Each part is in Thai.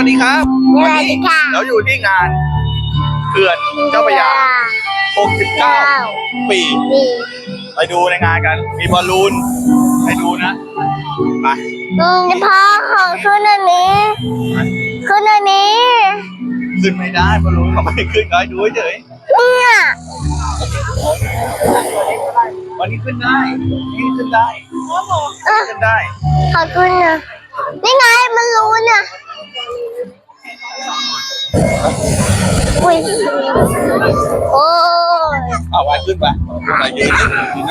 วัสดีครับสวัสดีค่ะเราอยู่ที่งานเขื่อนเจ้าพระยา 69 ปีนี่ไปดูในงานกัน มีบอลลูนให้ดูนะ ไปอืมพ่อของขึ้นอันนี้ ขึ้นอันนี้ ขึ้นไม่ได้บอลลูนเขาไม่ให้ขึ้นเขาให้ดูเฉยเนี่ยวันนี้ขึ้นได้นี่ขึ้นได้เออขึ้นได้ขอบคุณนะนี่ไงมันรู้เนี่ย อุ้ยโอ้ยเอาไปขึ้นไปไปยืนยืนไ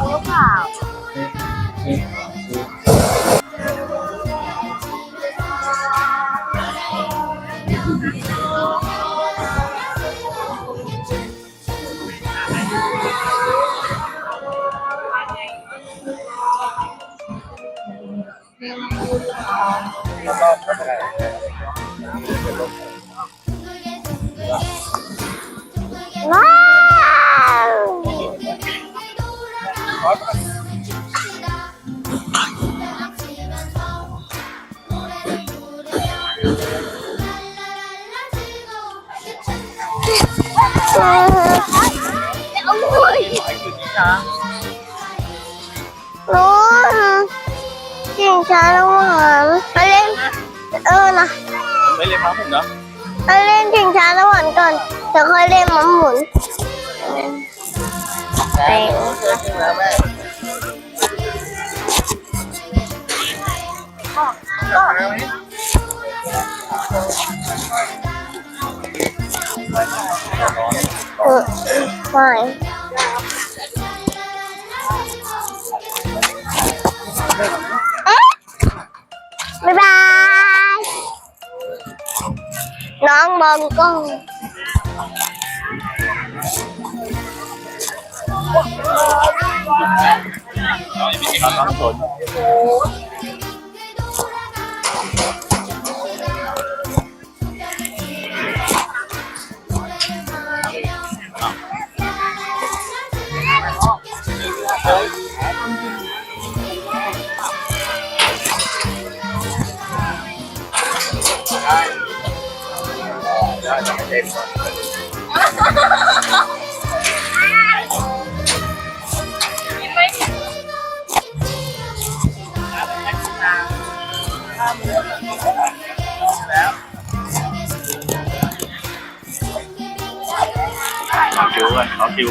ารูปหรือเปล่าว้าวเออเอ นู้นจิงช้าน้ำหวานมาเล่น เออนะไม่เล่นม้าผมเนาะมาเล่นจิงช้าน้ำหวานก่อนเดี๋ยวค่อยเล่นหมันหมุนไปเออไม่เอ๊ะบ๊ายบายน้องมองก ล้องน้องน้องสนเอาคิ วกันเอาคิ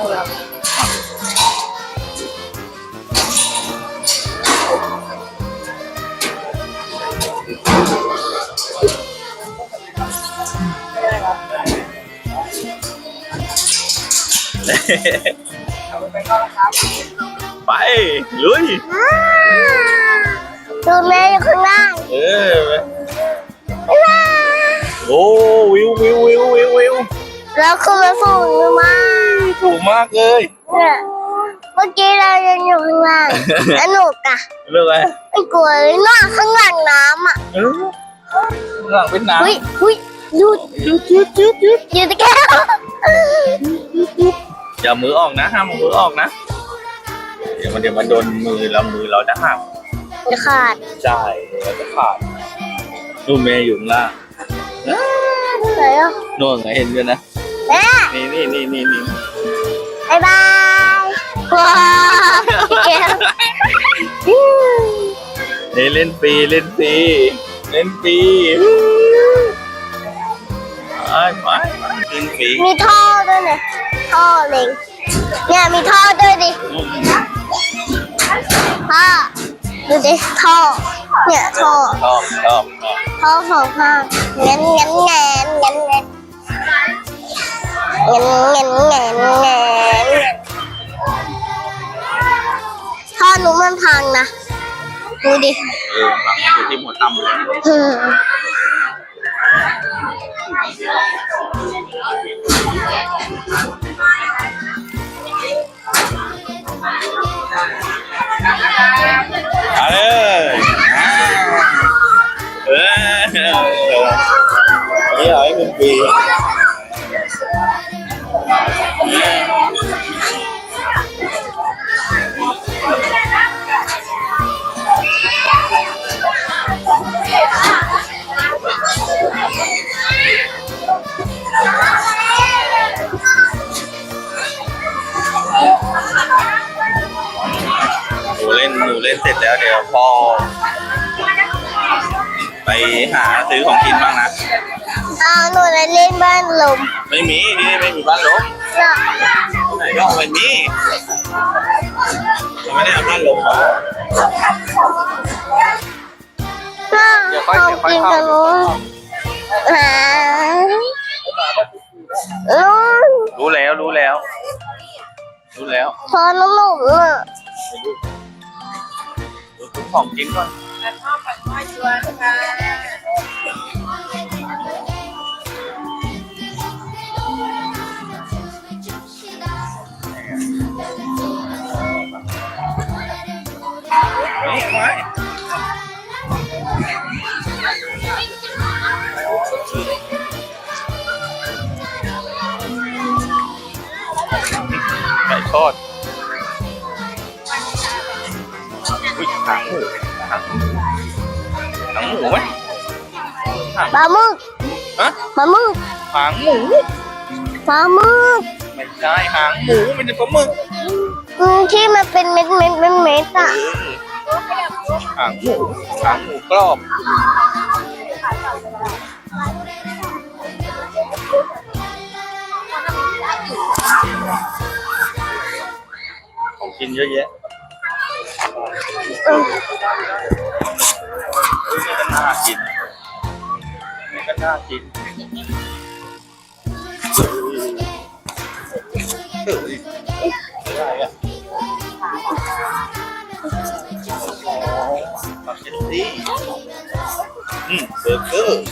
ไปลุยตัวแม่อยู่ข้างล่างเออโอ้วิววิววิววิววิวแล้วคุณนไปฝูงมา ถูกมากเลยเนี่ยเมื่อกี้เรายังอยู่ข้างล่างสนุกอะเรื่องอะไรไม่กลัวเลยน่าข้างหลังน้ำอะเออหลังเป็นน้อุ้ยอุ้ยหยุดหยุดหยุดหยุดหยุดหยุดแก้วำอย่ามือออกนะห้ามเอามือออกนะ เดี๋ยวมันเดี๋ยวมันโดนมือเรามือเราจะหักจะขาดใช่เราจะขาดนู่นเมย์อยู่ข้างล่างไหนอะนู่นไงเห็นด้วยนะแม่นี่นี่นี่นี่นี่ บายบายว้าวแก้วเฮ้ยเล่นฟรีเล่นฟรีเล่นฟรีไปไปเล่นฟรีมีท่อด้วยเนี่ยท่อเล็งเนี่ยมีท่อด้วยดิพ่อดูดิท่อเนี่ยท่อชอบชอบท่อสองข้างงั้นงั้นงั้นงั้นงั้น งั้นงั้นงั้นงั้นท่อหนูมันพังนะ ดูดิ เออหลังอยู่ที่หัวตั้มเลยอื ไปหาซื้อของกินบ้างนะเอาหนูจะเล่นบ้านลมไม่มีที่นี่ไม่มีบ้านลมเนาะที่ไหนก็ไม่มีเราไม่ได้เอาบ้านลมมาเดี๋ยวค่อยขเดี๋อยวงค่อยกินเข้ากันนู้นหาลุงรู้แล้วรู้แล้ว รู้แล้วพอน้ำหนูอะดูทุกของกินก่อน ไไก่ทอดอุ้ยขาหมู หางหมูหางหมูไหมหางปลาหมึกฮะปลาหมึกหางหมูปลาหมึกไม่ใช่หางหมูเป็นปลาหมึกอืมที่มันเป็นเม็ดเม็ดเม็ดเม็ดอะหางหมูหางหมูกรอบของกินเยอะแยะอืม นี่ก็น่ากินนี่ก็น่ากินเฮ้ยอะไรอะสปาเกตตี้อืมเบอร์เกอร์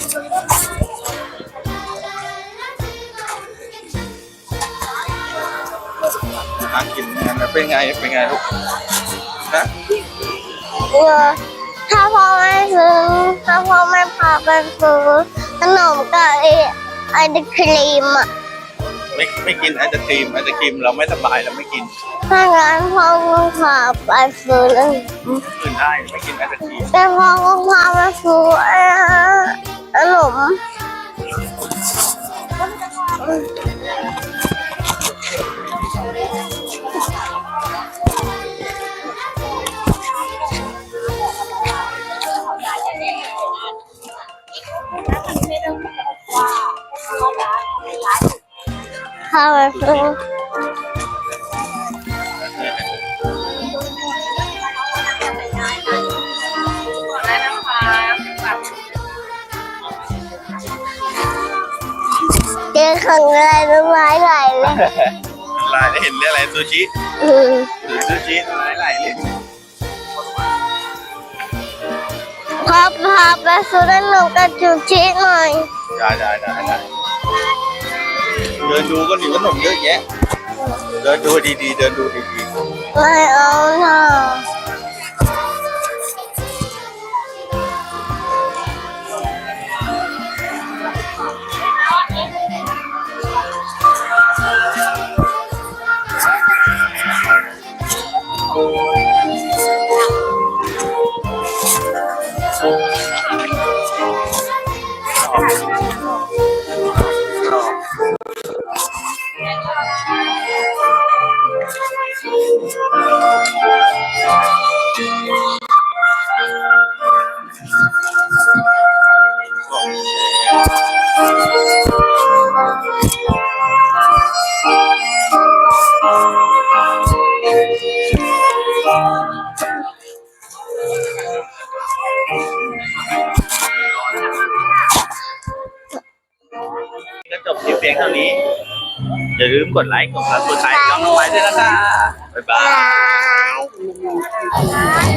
น่ากินนะเป็นไง เป็นไงลูก นะเออถ้าพ่อไม่ซื้อถ้าพ่อไม่พาไปซื้อขนมกับไอ้ไอศครีมอะไม่ไม่กินไอศครีมไอศครีมเราไม่สบายเราไม่กินถ้างั้นพ่อต้องพาไปซื้อแล้วอื่นได้ไม่กินไอศครีมแต่พ่อก็พาไปซื้อไอ้ขนม colorful. Cái con này nó mãi lại lên. ลายได้เห็นเรื่องอะไรซูชิ Ừ. หรือซูชิลายไหลายเลย Papa, bà xuống đất lục cả chú chị ngồi. ได้ได้ได้ได้ เดินดูก็มีขนมเยอะแยะ เดินดูดีๆ เดินดูดีไม่เอาค่ะ ท่านี้ อย่าลืมกดไลค์กดซับสไครต์กดไลค์ด้วยนะครับ๊ายบาย